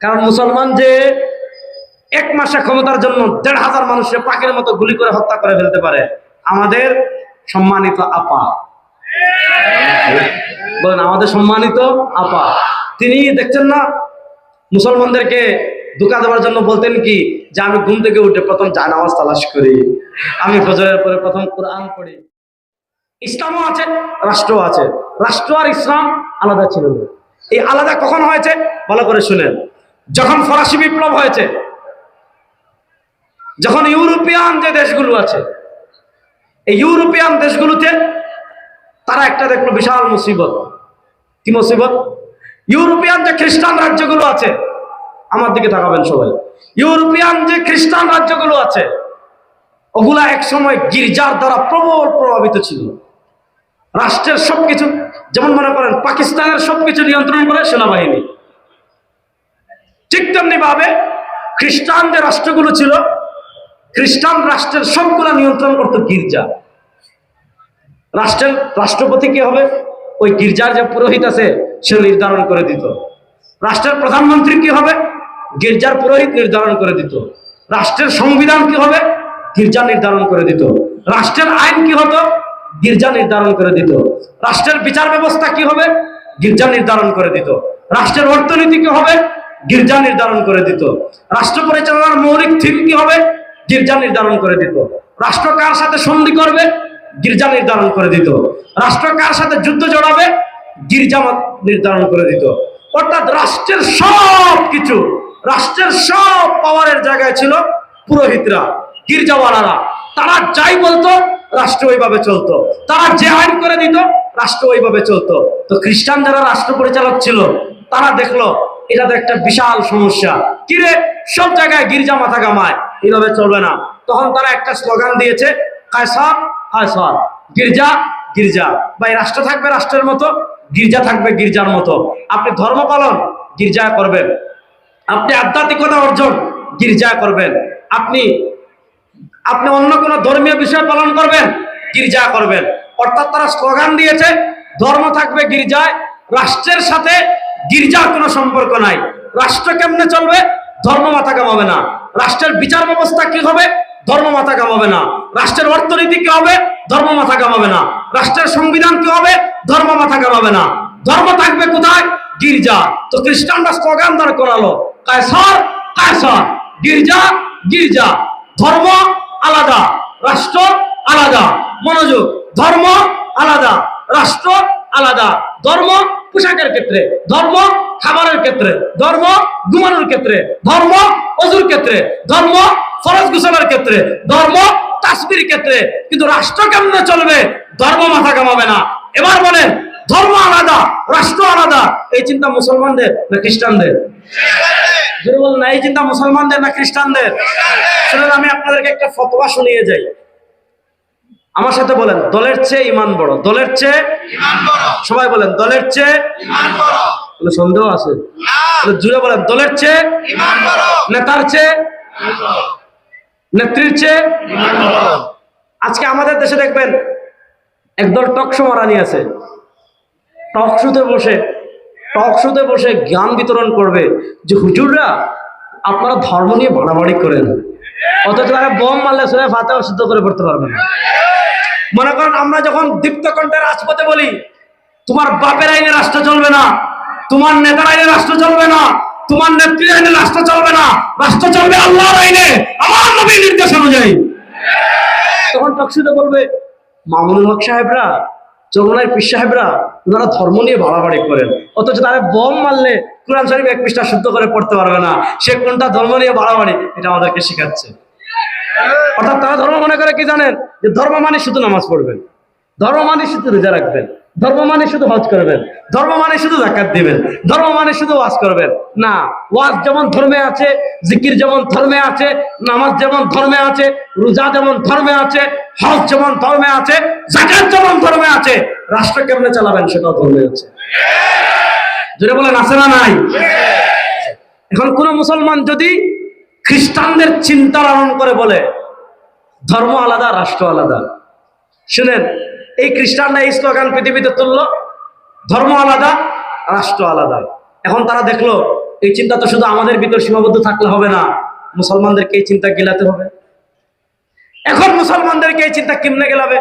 কারণ মুসলমান যে এক মাসে ক্ষমতার জন্য দেড় হাজার মানুষের পাখির মতো গুলি করে হত্যা করে ফেলতে পারে, আমাদের সম্মানিত আপা। বলেন, আমাদের সম্মানিত আপা। তিনি দেখছেন না, মুসলমানদেরকে ধোকা দেওয়ার জন্য বলতেন কি, যে আমি ঘুম থেকে উঠে প্রথম জানামাজ তালাশ করি, আমি ফজরের পরে প্রথম কোরআন পড়ি। ইসলামও আছে রাষ্ট্র আছে। রাষ্ট্র আর ইসলাম আলাদা ছিল এই আলাদা কখন হয়েছে? ভালো করে শুনেন। যখন ফরাসি বিপ্লব হয়েছে, যখন ইউরোপিয়ান যে দেশগুলো আছে, এই ইউরোপিয়ান দেশগুলোতে তারা একটা দেখল বিশাল মুসিবত। কি মুসিবত? ইউরোপিয়ান যে খ্রিস্টান রাজ্যগুলো আছে, আমার দিকে তাকাবেন সবাই। ইউরোপিয়ান যে খ্রিস্টান রাজ্যগুলো আছে, ওগুলা একসময় গির্জার দ্বারা প্রবল প্রভাবিত ছিল। রাষ্ট্রের সবকিছু, যেমন মনে করেন পাকিস্তানের সবকিছু নিয়ন্ত্রণ করে সেনাবাহিনী। ঠিক তেমনি ভাবে খ্রিস্টান যে রাষ্ট্রগুলো ছিল। খ্রিস্টান রাষ্ট্রের সবগুলো নিয়ন্ত্রণ করত গির্জা। রাষ্ট্রের রাষ্ট্রপতি কি হবে? ওই গির্জার যে পুরোহিত আছে সে নির্ধারণ করে দিত। রাষ্ট্রের প্রধানমন্ত্রী কি হবে? গির্জার পুরোহিত নির্ধারণ করে দিত। রাষ্ট্রের সংবিধান কি হবে? গির্জা নির্ধারণ করে দিত। রাষ্ট্রের আইন কি হতো? গির্জা নির্ধারণ করে দিত। রাষ্ট্রের বিচার ব্যবস্থা কি হবে? গির্জা নির্ধারণ করে দিত। রাষ্ট্রের অর্থনীতি কি হবে? গির্জা নির্ধারণ করে দিত। রাষ্ট্র পরিচালনার মৌলিক থিম কি হবে? গির্জা নির্ধারণ করে দিত। রাষ্ট্র কার সাথে সন্ধি করবে? গির্জা নির্ধারণ করে দিত। রাষ্ট্র কার সাথে যুদ্ধ জড়াবে? গির্জা নির্ধারণ করে দিত। অর্থাৎ রাষ্ট্রের সব কিছু, রাষ্ট্রের সব পাওয়ারের জায়গায় ছিল পুরোহিতরা, গির্জাওয়ালারা। তারা যাই বলতো, রাষ্ট্র ওইভাবে চলতো। তারা যে আইন করে দিত, রাষ্ট্র ওইভাবে চলতো। তো খ্রিস্টান যারা রাষ্ট্র পরিচালক ছিল, তারা দেখল এটা তো একটা বিশাল সমস্যা। কিরে সব জায়গায় গির্জা মাথা কামায় এইভাবে চলবে না। তখন তারা একটা স্লোগান দিয়েছে, কায়সার কায়সার, গির্জা গির্জা। বা রাষ্ট্র থাকবে রাষ্ট্রের মতো, গির্জা থাকবে গির্জার মতো। আপনি ধর্ম পালন গির্জায় করবেন। আপনি আধ্যাত্মিকতা অর্জন গির্জায় করবেন। আপনি আপনি অন্য কোনো ধর্মীয় বিষয় পালন করবেন, গির্জা করবেন। অর্থাৎ তারা স্লোগান দিয়েছে, ধর্ম থাকবে গির্জায়, রাষ্ট্রের সাথে গির্জার কোনো সম্পর্ক নাই। রাষ্ট্র কেমনে চলবে? ধর্ম মাথা কামাবে না। রাষ্ট্রের বিচার ব্যবস্থা কি হবে? ধর্ম মাথা কামাবে না। রাষ্ট্রের অর্থনীতি কি হবে? ধর্ম মাথা কামাবে না। রাষ্ট্রের সংবিধান কি হবে? ধর্ম মাথা কামাবে না। ধর্ম থাকবে কোথায়? গির্জা। তো খ্রিস্টানরা স্লোগান দাঁড় করালো, কায়সার কায়সার, গির্জা গির্জা। ধর্ম আলাদা, রাষ্ট্র আলাদা। মনোযোগ, ধর্ম আলাদা, রাষ্ট্র আলাদা। ধর্ম পোশাকের ক্ষেত্রে ধর্ম খাবারের ক্ষেত্রে ধর্ম ঘুমানোর ক্ষেত্রে ধর্ম অজুর ক্ষেত্রে ধর্ম ফরজ গোসলের ক্ষেত্রে ধর্ম তাসবির ক্ষেত্রে কিন্তু রাষ্ট্র কেমনে চলবে? ধর্ম মাথা কামাবে না। এবার বলেন ধর্ম আলাদা রাষ্ট্র আলাদা এই চিন্তা মুসলমানদের না খ্রিস্টানদের? যদি বলেন না এই চিন্তা মুসলমানদের না খ্রিস্টানদের। শুনুন আমি আপনাদেরকে একটা ফতোয়া শুনিয়ে যাই। আমার সাথে বলেন দলের চেয়ে ইমান বড়। দলের চেয়ে? সবাই বলেন দলের চেয়ে? সন্দেহ আছে। জুড়ে বলেন দলের চেয়ে? নেতার চেয়ে? নেত্রীর চেয়ে? আজকে আমাদের দেশে দেখবেন একদল টকশো মারানি আছে। টক শুতে বসে টক শুতে বসে জ্ঞান বিতরণ করবে যে হুজুররা আপনারা ধর্ম নিয়ে বাড়াবাড়ি করেন। অথচ তারা বোম মারলে শুনে ফাতে অশুদ্ধ করে পড়তে পারবে না। মনে করেন আমরা যখন দীপ্ত কণ্ঠে রাজপথে বলি, তোমার বাপের আইনে রাষ্ট্র চলবে না, তোমার নেতার আইনে রাষ্ট্র চলবে না, তোমার নেত্রীর আইনে রাষ্ট্র চলবে না, রাষ্ট্র চলবে আল্লাহর আইনে, আমার নবীর নির্দেশ অনুযায়ী। তখন টকসিতে বলবে, মামুনুল হক সাহেবরা চৌমনায় পীর সাহেবরা, ওনারা ধর্ম নিয়ে বাড়াবাড়ি করেন। অথচ তারা বোম মারলে কোরআন শরীফ এক পৃষ্ঠা শুদ্ধ করে পড়তে পারবে না। সে কোনটা ধর্ম নিয়ে বাড়াবাড়ি, এটা আমাদেরকে শেখাচ্ছে। অর্থাৎ তারা ধর্ম মনে করে কি জানেন? যে ধর্ম মানে শুধু নামাজ পড়বেন। ধর্ম মানে শুধু রোজা রাখবেন। ধর্ম মানে শুধু হজ করবেন। ধর্ম মানে শুধু জাকাত দিবেন। ধর্ম মানে শুধু ওয়াজ করবেন। না, ওয়াজ যেমন ধর্মে আছে, জিকির যেমন ধর্মে আছে, নামাজ যেমন ধর্মে আছে, রোজা যেমন ধর্মে আছে, হজ যেমন ধর্মে আছে, জাকাত যেমন ধর্মে আছে, রাষ্ট্র কেমনে চালাবেন সেটাও ধর্মে আছে যদি বলেন, আছে না নাই? এখন কোন মুসলমান যদি খ্রিস্টানদের চিন্তা লালন করে বলে, ধর্ম আলাদা, রাষ্ট্র আলাদা। শুনেন, এই খ্রিস্টানরা এই স্লোগান পৃথিবীতে তুললো, ধর্ম আলাদা, রাষ্ট্র আলাদা। এখন তারা দেখল, এই চিন্তা তো শুধু আমাদের ভিতর সীমাবদ্ধ থাকলে হবে না, মুসলমানদেরকে এই চিন্তা গেলাতে হবে। এখন মুসলমানদেরকে এই চিন্তা কেমনে গেলাবে?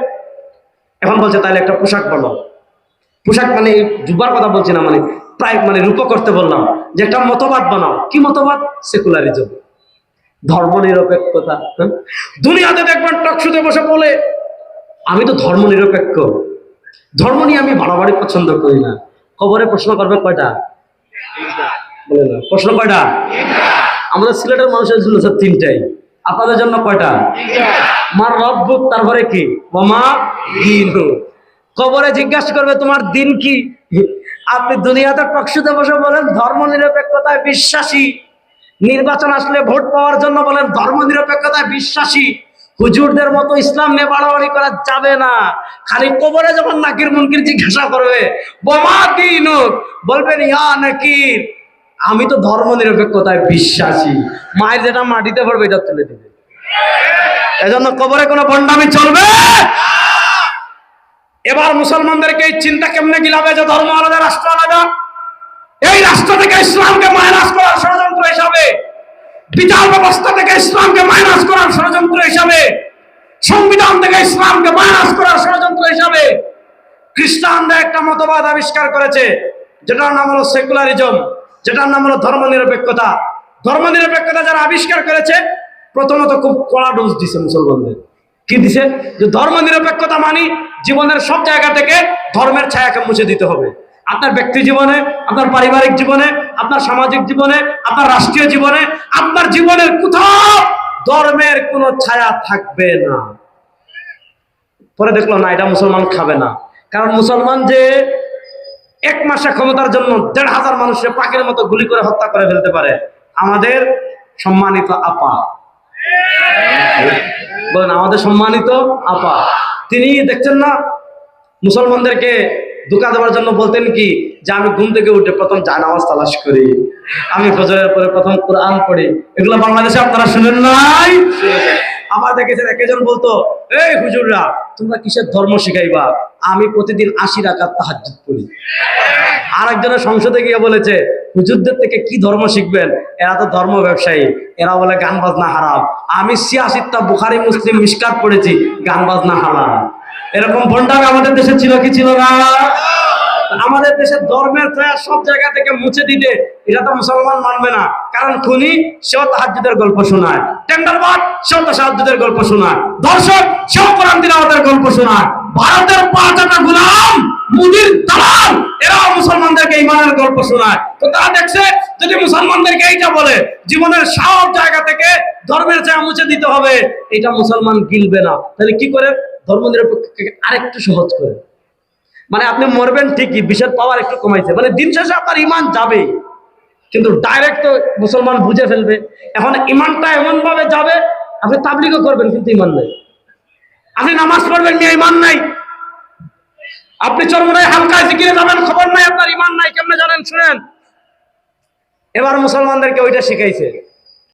এখন বলছে, তাহলে একটা পোশাক বলো। পোশাক মানে জুব্বার কথা বলছি না মানে প্রায় মানে রূপ করতে বললাম যে একটা মতবাদ বানাও। কি মতবাদ? সেকুলারিজম ধর্ম নিরপেক্ষতা? দুনিয়াতে দেখবেন টকশুতে বসে বলে, আমি তো ধর্ম নিরপেক্ষ। ধর্ম নিয়ে আমি বাড়াবাড়ি পছন্দ করি না। কবরে প্রশ্ন করবে কয়টা? প্রশ্ন কয়টা? আমাদের সিলেটের মানুষের জন্য স্যার তিনটাই। আপনাদের জন্য কয়টা? মার রব্বু তারপরে কি? মামা দিন। কবরে জিজ্ঞাসা করবে, তোমার দিন কি? আপনি দুনিয়াতে টকশুতে বসে বলেন ধর্ম নিরপেক্ষতায় বিশ্বাসী। নির্বাচন আসলে ভোট পাওয়ার জন্য বলেন ধর্ম নিরপেক্ষতায় বিশ্বাসী। হুজুরদের মতো ইসলাম নিয়ে বাড়াবাড়ি করা যাবে না। খালি কবরে যখন নাকির মুনকির জিজ্ঞাসা করবে, বোমা দিন বলবেন, ইয়া নাকির। আমি তো ধর্ম নিরপেক্ষতায় বিশ্বাসী। মায়ের যেটা মাটিতে পড়বে, এটা তুলে দেবে। এজন্য কবরে কোনো বন্ডামি চলবে? এবার মুসলমানদেরকে এই চিন্তা কেমনে গিলাবে যে ধর্ম আলাদা, রাষ্ট্র আলাদা? এই রাষ্ট্র থেকে ইসলামকে মাইনাস করার ষড়যন্ত্র হিসাবে, বিচার ব্যবস্থা থেকে ইসলামকে মাইনাস করার ষড়যন্ত্র হিসাবে, সংবিধান থেকে ইসলামকে মাইনাস করার ষড়যন্ত্র হিসাবে খ্রিস্টানরা একটা মতবাদ আবিষ্কার করেছে, যেটার নাম হলো সেকুলারিজম যেটার নাম হলো ধর্ম নিরপেক্ষতা ধর্ম নিরপেক্ষতা যারা আবিষ্কার করেছে, প্রথমত খুব কড়া ডোজ দিছে মুসলমানদের। কি দিছে? যে ধর্ম নিরপেক্ষতা মানি জীবনের সব জায়গা থেকে ধর্মের ছায়াকে মুছে দিতে হবে। আপনার ব্যক্তি জীবনে, আপনার পারিবারিক জীবনে, আপনার সামাজিক জীবনে, আপনার রাষ্ট্রীয় জীবনে, আপনার জীবনের কোথাও ধর্মের কোনো ছায়া থাকবে না। পরে দেখল, না, এটা মুসলমান খাবে না। কারণ মুসলমান যে এক মাসে ক্ষমতার জন্য দেড় হাজার মানুষের পাখির মতো গুলি করে হত্যা করে ফেলতে পারে, আমাদের সম্মানিত আপা। বলেন, আমাদের সম্মানিত আপা। তিনি দেখছেন না? মুসলমানদেরকে ধোকা দেওয়ার জন্য বলতেন কি, যে আমি ঘুম থেকে উঠে প্রথম জানামাজ তালাশ করি, আমি ফজরের পরে প্রথম কোরআন পড়ি। এগুলো বাংলাদেশে আপনারা শুনেন নাই? আবার দেখেছেন একজন বলতো, এই হুজুররা, তোমরা কিসের ধর্ম শিখাইবা? আমি প্রতিদিন আশি রাকাত তাহাজ্জুদ পড়ি। আর একজনের সংসদে গিয়ে বলেছে হুজুরদের থেকে কি ধর্ম শিখবেন? এরা তো ধর্ম ব্যবসায়ী। এরা বলে গান বাজনা হারাম। আমি সিয়াসিত্তা বুখারি মুসলিম মিসকাত পড়েছি, গান বাজনা হারাম। এরকম ভণ্ডামি আমাদের দেশে ছিল কি ছিল না? আমাদের দেশের ধর্মের ছায়া সব জায়গা থেকে মুছে দিতে এটা তো মুসলমান মানবে না। কারণ খুনি, সেও তাহাজ্জুদের গল্প শোনায়। টেন্ডারবাদ, সেও তাহাজ্জুদের গল্প শোনায়। দর্শক সেও কোরআন দিলাওয়াতের গল্প শোনায়। ভারতের পাঁচটা গুলাম, মুদির দালাল, এরাও মুসলমানদেরকে ইমানের গল্প শোনায়। তো তারা দেখছে, যদি মুসলমানদেরকে এইটা বলে, জীবনের সব জায়গা থেকে ধর্মের ছায়া মুছে দিতে হবে এটা মুসলমান গিলবে না। তাহলে কি করে? ধর্ম নিরপেক্ষকে আরেকটু সহজ করে। মানে আপনি মরবেন ঠিকই, বিষের পাওয়ার একটু কমাইছে। মানে দিন শেষে আপনার ইমান যাবে কিন্তু ডাইরেক্ট তো মুসলমান বুঝে ফেলবে। এখন ইমানটা এমন ভাবে যাবে, আপনি তাবলিগও করবেন, কিন্তু ইমান নাই। আপনি নামাজ পড়বেন নিয়ে ইমান নাই। আপনি চরমরায় হালকা জিকিরে যাবেন, খবর নাই আপনার, ইমান নাই, কেমনে জানেন, শুনেন? এবার মুসলমানদেরকে ওইটা শিখাইছে।